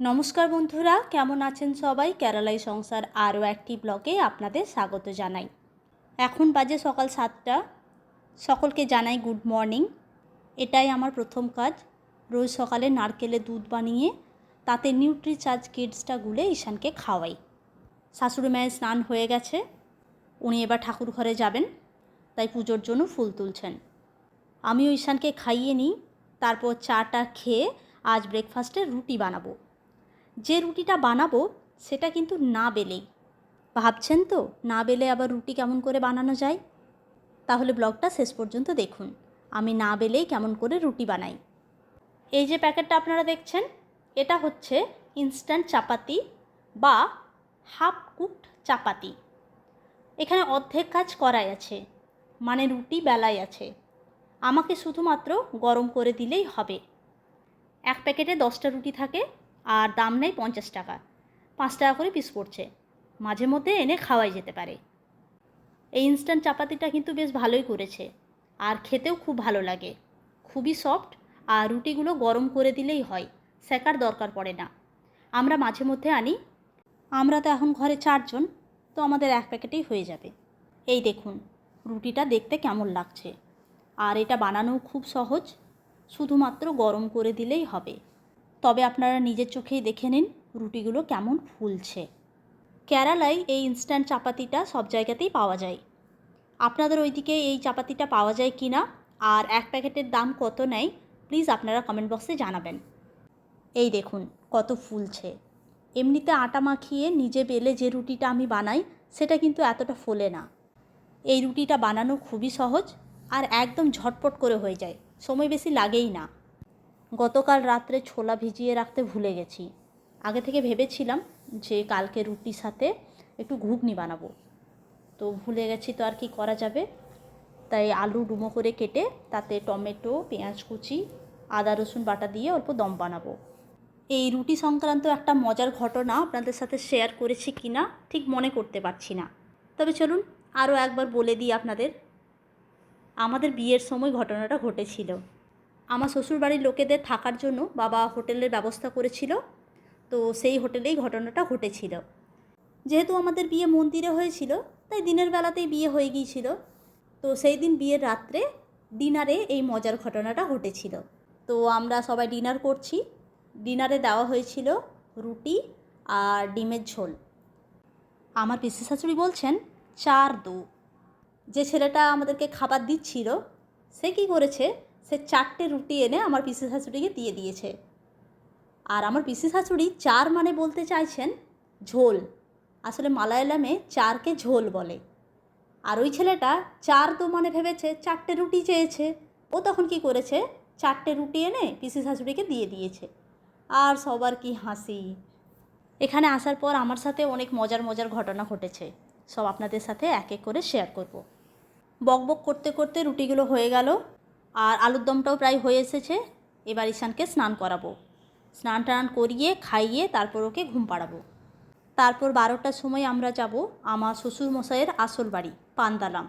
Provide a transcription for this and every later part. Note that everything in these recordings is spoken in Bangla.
নমস্কার বন্ধুরা, কেমন আছেন সবাই? কেরালাই সংসার আরও একটি ব্লগে আপনাদের স্বাগত জানাই। এখন বাজে সকাল সাতটা। সকলকে জানাই গুড মর্নিং। এটাই আমার প্রথম কাজ। রোজ সকালে নারকেলে দুধ বানিয়ে, তাতে নিউট্রি চার্জ কিডসটা গুলে ঈশানকে খাওয়াই। শাশুড়ি মায়ের স্নান হয়ে গেছে। উনি এবার ঠাকুর ঘরে যাবেন, তাই পুজোর জন্য ফুল তুলছেন। আমিও ঈশানকে খাইয়ে নিই, তারপর চাটা খেয়ে আজ ব্রেকফাস্টে রুটি বানাবো। যে রুটিটা বানাবো, সেটা কিন্তু না বেলেই। ভাবছেন তো, না বেলে আবার রুটি কেমন করে বানানো যায়? তাহলে ব্লগটা শেষ পর্যন্ত দেখুন। আমি না বেলেই কেমন করে রুটি বানাই। এই যে প্যাকেটটা আপনারা দেখছেন, এটা হচ্ছে ইনস্ট্যান্ট চাপাতি বা হাফ কুকড চাপাতি। এখানে অর্ধেক কাজ করাই আছে মানে রুটি বেলাই আছে। আমাকে শুধুমাত্র গরম করে দিলেই হবে। এক প্যাকেটে দশটা রুটি থাকে আর দাম নেই পঞ্চাশ টাকা। পাঁচ টাকা করে পিস পড়ছে। মাঝে মধ্যে এনে খাওয়াই যেতে পারে। এই ইনস্ট্যান্ট চাপাতিটা কিন্তু বেশ ভালোই করেছে। আর খেতেও খুব ভালো লাগে। খুবই সফট আর রুটিগুলো গরম করে দিলেই হয়। সেকার দরকার পড়ে না। আমরা মাঝে মধ্যে আনি। আমরা তো এখন ঘরে চারজন, তো আমাদের এক প্যাকেটেই হয়ে যাবে। এই দেখুন, রুটিটা দেখতে কেমন লাগছে। আর এটা বানানোও খুব সহজ। শুধুমাত্র গরম করে দিলেই হবে। তবে আপনারা নিজের চোখেই দেখে নিন রুটিগুলো কেমন ফুলছে। কেরালায় এই ইনস্ট্যান্ট চাপাতিটা সব জায়গাতেই পাওয়া যায়। আপনাদের ওইদিকে এই চাপাতিটা পাওয়া যায় কি না আর এক প্যাকেটের দাম কত নেয় প্লিজ আপনারা কমেন্ট বক্সে জানাবেন। এই দেখুন কত ফুলছে। এমনিতে আটা মাখিয়ে নিজে বেলে যে রুটিটা আমি বানাই সেটা কিন্তু এতটা ফোলে না। এই রুটিটা বানানো খুবই সহজ আর একদম ঝটপট করে হয়ে যায়। সময় বেশি লাগেই না। গতকাল রাত্রে ছোলা ভিজিয়ে রাখতে ভুলে গেছি। আগে থেকে ভেবেছিলাম যে কালকে রুটির সাথে একটু ঘুগনি বানাবো। তো ভুলে গেছি তো আর কি করা যাবে। তাই আলু ডুমো করে কেটে তাতে টমেটো, পেঁয়াজ কুচি, আদা, রসুন বাটা দিয়ে অল্প দম বানাবো। এই রুটি সংক্রান্ত একটা মজার ঘটনা আপনাদের সাথে শেয়ার করেছি কি না ঠিক মনে করতে পারছি না। তবে চলুন আরও একবার বলে দিই আপনাদের। আমাদের বিয়ের সময় ঘটনাটা ঘটেছিল। আমার শ্বশুরবাড়ির লোকেদের থাকার জন্য বাবা হোটেলের ব্যবস্থা করেছিল। তো সেই হোটেলেই ঘটনাটা ঘটেছিল। যেহেতু আমাদের বিয়ে মন্দিরে হয়েছিল, তাই দিনের বেলাতেই বিয়ে হয়ে গিয়েছিল। তো সেই দিন বিয়ের রাত্রে ডিনারে এই মজার ঘটনাটা ঘটেছিল। তো আমরা সবাই ডিনার করছি। ডিনারে দেওয়া হয়েছিল রুটি আর ডিমের ঝোল। আমার পিসি শাশুড়ি বলছেন, চার দু। যে ছেলেটা আমাদেরকে খাবার দিচ্ছিল, সে কী করেছে? সে চারটে রুটি এনে আমার পিসি শাশুড়িকে দিয়ে দিয়েছে। আর আমার পিসি শাশুড়ি চার মানে বলতে চাইছেন ঝোল। আসলে মালায়ালামে চারকে ঝোল বলে। আর ওই ছেলেটা চার তো মানে ভেবেছে চারটে রুটি চেয়েছে। ও তখন কি করেছে? চারটে রুটি এনে পিসি শাশুড়িকে দিয়ে দিয়েছে। আর সবার কি হাসি। এখানে আসার পর আমার সাথে অনেক মজার মজার ঘটনা ঘটেছে। সব আপনাদের সাথে এক এক করে শেয়ার করব। বক বক করতে করতে রুটিগুলো হয়ে গেল। আর আলুর দমটাও প্রায় হয়ে এসেছে। এবার ঈশানকে স্নান করাবো। স্নান টান করিয়ে, খাইয়ে তারপর ওকে ঘুম পাড়াবো। তারপর বারোটার সময় আমরা যাব আমার শ্বশুর মশাইয়ের আসল বাড়ি, পান্দালাম।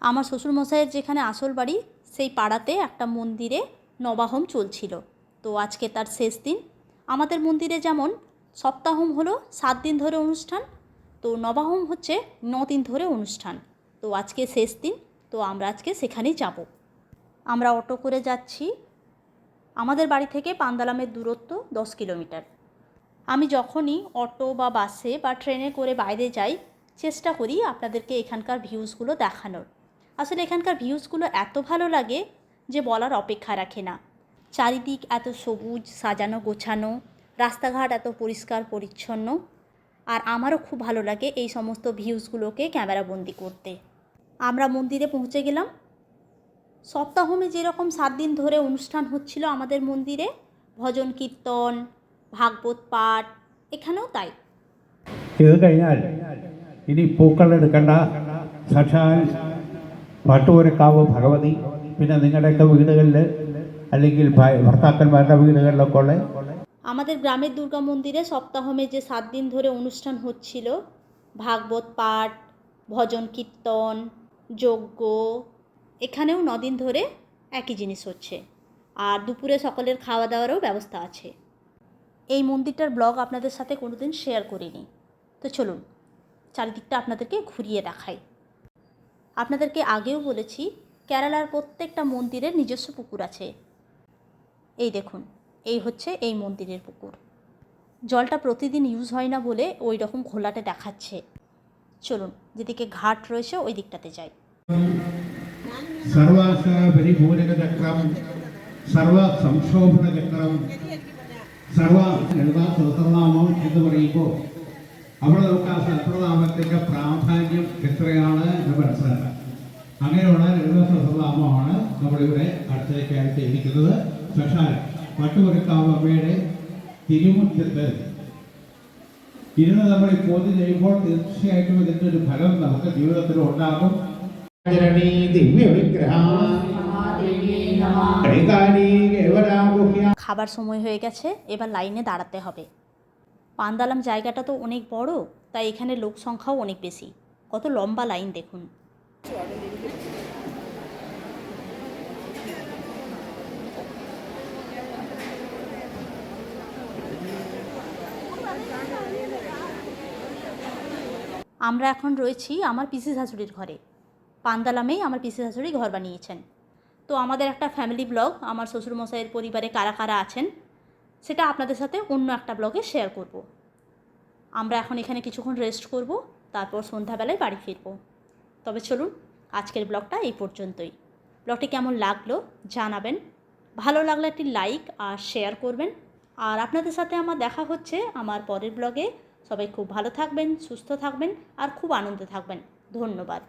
আমার শ্বশুর মশাইয়ের যেখানে আসল বাড়ি, সেই পাড়াতে একটা মন্দিরে নবাহম চলছিল। তো আজকে তার শেষ দিন। আমাদের মন্দিরে যেমন সপ্তাহম হলো সাত দিন ধরে অনুষ্ঠান, তো নবাহম হচ্ছে ন দিন ধরে অনুষ্ঠান। তো আজকে শেষ দিন, তো আমরা আজকে সেখানেই যাব। আমরা অটো করে যাচ্ছি। আমাদের বাড়ি থেকে পান্দালামের দূরত্ব দশ কিলোমিটার। আমি যখনই অটো বা বাসে বা ট্রেনে করে বাইরে যাই, চেষ্টা করি আপনাদেরকে এখানকার ভিউজগুলো দেখানোর। আসলে এখানকার ভিউজগুলো এত ভালো লাগে যে বলার অপেক্ষা রাখে না। চারিদিক এত সবুজ, সাজানো, গোছানো, রাস্তাঘাট এত পরিষ্কার, পরিচ্ছন্ন। আর আমারও খুব ভালো লাগে এই সমস্ত ভিউজগুলোকে ক্যামেরাবন্দি করতে। আমরা মন্দিরে পৌঁছে গেলাম। সপ্তাহমে যেরকম সাত দিন ধরে অনুষ্ঠান হচ্ছিল আমাদের মন্দিরে ভজন কীর্তন ভাগবত পাঠ এখানেও তাই ഇത് കഴിഞ്ഞാൽ ഇനി പൂക്കളെടുക്കേണ്ട സാക്ഷാൽ പാട്ടൂരക്കാവ് ഭഗവതി പിന്നെ നിങ്ങളുടെയൊക്കെ വീടുകളിൽ അല്ലെങ്കിൽ ഭ- ഭർത്താക്കന്മാരുടെ വീടുകളിലൊക്കെ ഉള്ള আমাদের গ্রামের দুর্গা মন্দিরে সপ্তাহমে যে সাত দিন ধরে অনুষ্ঠান হচ্ছিল ভাগবত পাঠ ভজন কীর্তন যজ্ঞ এখানেও নদিন ধরে একই জিনিস হচ্ছে। আর দুপুরে সকলের খাওয়া দাওয়ারও ব্যবস্থা আছে। এই মন্দিরটার ব্লগ আপনাদের সাথে কোনোদিন শেয়ার করিনি। তো চলুন, চারিদিকটা আপনাদেরকে ঘুরিয়ে দেখাই। আপনাদেরকে আগেও বলেছি, কেরালার প্রত্যেকটা মন্দিরের নিজস্ব পুকুর আছে। এই দেখুন, এই হচ্ছে এই মন্দিরের পুকুর। জলটা প্রতিদিন ইউজ হয় না বলে ওই রকম ঘোলাটে দেখাচ্ছে। চলুন, যেদিকে ঘাট রয়েছে ওই দিকটাতে যাই। സർവാസ പരിപൂരകചക്രം സർവ സംക്ഷോഭണചക്രം സർവ ലളിതാ സഹസ്രനാമം എന്ന് പറയുമ്പോൾ അവിടെ നമുക്ക് ആ സഹസ്രനാമത്തിന്റെ പ്രാധാന്യം എത്രയാണ് എന്ന് മനസ്സിലാക്കാം. അങ്ങനെയുള്ള ലളിത സഹസ്രനാമമാണ് നമ്മളിവിടെ അടുത്തേക്കായി ചെയ്തിരിക്കുന്നത്. പക്ഷാൽ വട്ടുപുരക്കാവ് അമ്മയുടെ തിരുമുറ്റത്ത് ഇരുന്ന് നമ്മൾ പൂജ ചെയ്യുമ്പോൾ തീർച്ചയായിട്ടും ഇതിന്റെ ഒരു ഫലം നമുക്ക് ജീവിതത്തിൽ ഉണ്ടാകും খাবার সময় হয়ে গেছে, এবার লাইনে দাঁড়াতে হবে। পান্দালাম জায়গাটা তো অনেক বড়, তাই এখানে লোক সংখ্যাও অনেক বেশি। কত লম্বা লাইন দেখুন। আমরা এখন রয়েছি আমার পিসি শাশুড়ির ঘরে। পান্দালামেই আমার পিসি শাশুড়ি ঘর বানিয়েছেন। তো আমাদের একটা ফ্যামিলি ব্লগ, আমার শ্বশুরমশাইয়ের পরিবারে কারা কারা আছেন, সেটা আপনাদের সাথে অন্য একটা ব্লগে শেয়ার করব। আমরা এখন এখানে কিছুক্ষণ রেস্ট করব, তারপর সন্ধ্যাবেলায় বাড়ি ফিরব। তবে চলুন, আজকের ব্লগটা এই পর্যন্তই। ব্লগটি কেমন লাগল জানাবেন। ভালো লাগলে একটি লাইক আর শেয়ার করবেন। আর আপনাদের সাথে আমার দেখা হচ্ছে আমার পরের ব্লগে। সবাই খুব ভালো থাকবেন, সুস্থ থাকবেন আর খুব আনন্দে থাকবেন। ধন্যবাদ।